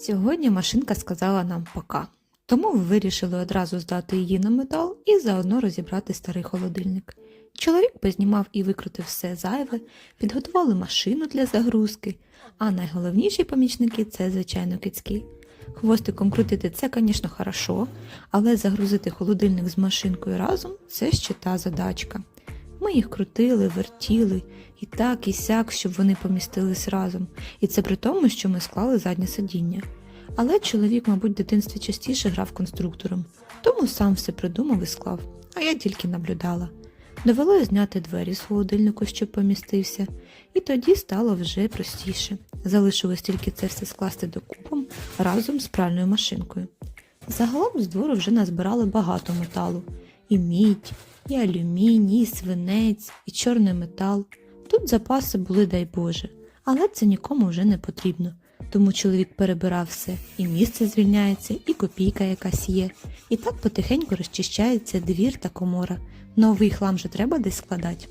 Сьогодні машинка сказала нам пока, тому ми вирішили одразу здати її на метал і заодно розібрати старий холодильник. Чоловік познімав і викрутив все зайве, підготували машину для загрузки, а найголовніші помічники це, звичайно, кицьки. Хвостиком крутити це, звісно, хорошо, але загрузити холодильник з машинкою разом це ще та задачка. Ми їх крутили, вертіли, і так, і сяк, щоб вони помістились разом, і це при тому, що ми склали заднє сидіння. Але чоловік, мабуть, в дитинстві частіше грав конструктором, тому сам все придумав і склав, а я тільки наблюдала. Довелося зняти двері з холодильнику, щоб помістився, і тоді стало вже простіше. Залишилось тільки це все скласти докупом разом з пральною машинкою. Загалом з двору вже назбирали багато металу: і мідь, і алюміній, і свинець, і чорний метал. Тут запаси були, дай Боже, але це нікому вже не потрібно. Тому чоловік перебирав все, і місце звільняється, і копійка якась є. І так потихеньку розчищається двір та комора. Новий хлам же треба десь складати.